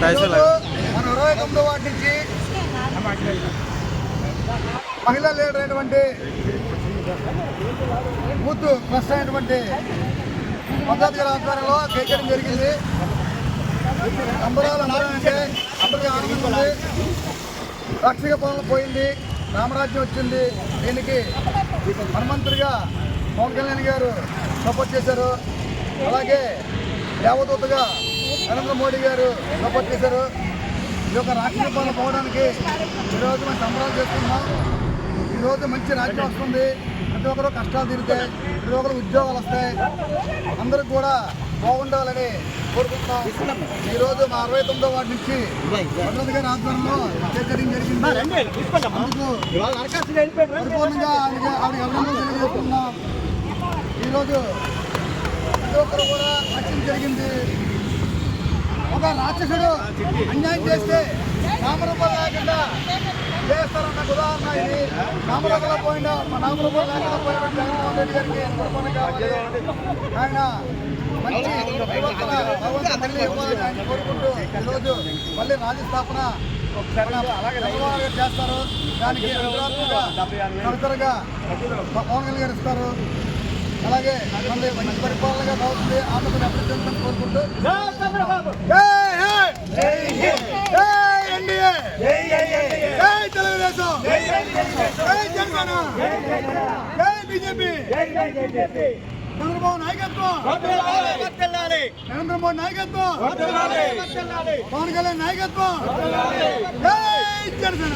మన ఇరవై తొమ్మిదో వార్డు నుంచి మహిళా లీడర్ అయినటువంటి బూత్ ప్లస్ అయినటువంటి పద్ధతి ఆధ్వర్యంలో చేయడం జరిగింది. అంబరాలు అంటే అందరికీ ఆనందం ఉంది రక్షక పాలన పోయింది. రామరాజ్యం వచ్చింది. దీనికి హనుమంతుడిగా పవన్ కళ్యాణ్ గారు సపోర్ట్ చేశారు. అలాగే దేవదూతగా నరేంద్ర మోడీ గారు సపోర్ట్ చేశారు ఈ యొక్క రాక్షస పాలన పోవడానికి ఈరోజు మనం సంబరాలు చేస్తున్నాం. ఈరోజు మంచి రాజ్యం వస్తుంది. ప్రతి ఒక్కరు కష్టాలు తీరుతాయి ప్రతి ఒక్కరు ఉద్యోగాలు వస్తాయి. అందరికి కూడా బాగుండాలని కోరుకుంటున్నాం. ఈరోజు మా అరవై తొమ్మిదో వార్డు నుంచి భద్రత గారి ఆధ్వర్యంలో చేర్చడం జరిగింది. అందుకు పరిపూర్ణంగా ఆవిడకి ఆవిడకి అభినందనలు తెలియజేస్తున్నాం. ఈరోజు ప్రతి ఒక్కరు కూడా రక్షణ జరిగింది. ఒక రాక్షసుడు అన్యాయం చేస్తే నామరూపాలు లేకుండా చేస్తారన్న ఉదాహరణ ఇది. నామరూపాలు పోయినా నామరూపాలు లేకుండా పోయిన జగన్మోహన్ రెడ్డి గారికి పరిపాలన కావాలి. ఆయన మంచి పరివర్తన భగవంతుడు మళ్ళీ ఇవ్వాలని ఆయన కోరుకుంటూ ఈరోజు మళ్ళీ రాజ్యస్థాపన చేస్తారు. దానికి తొలతరగా పవన్ కళ్యాణ్ గారు ఇస్తారు. అలాగే మళ్ళీ మంచి పరిపాలనగా అవుతుంది ఆంధ్రప్రదేశ్ అభివృద్ధి చెందుతుందని కోరుకుంటూ తెలుగుదేశం! జై జనసేన! జై బీజేపీ! చంద్రబాబు నాయకత్వం. నరేంద్ర మోడీ నాయకత్వం. పవన్ కళ్యాణ్ నాయకత్వం! జై జనసేన!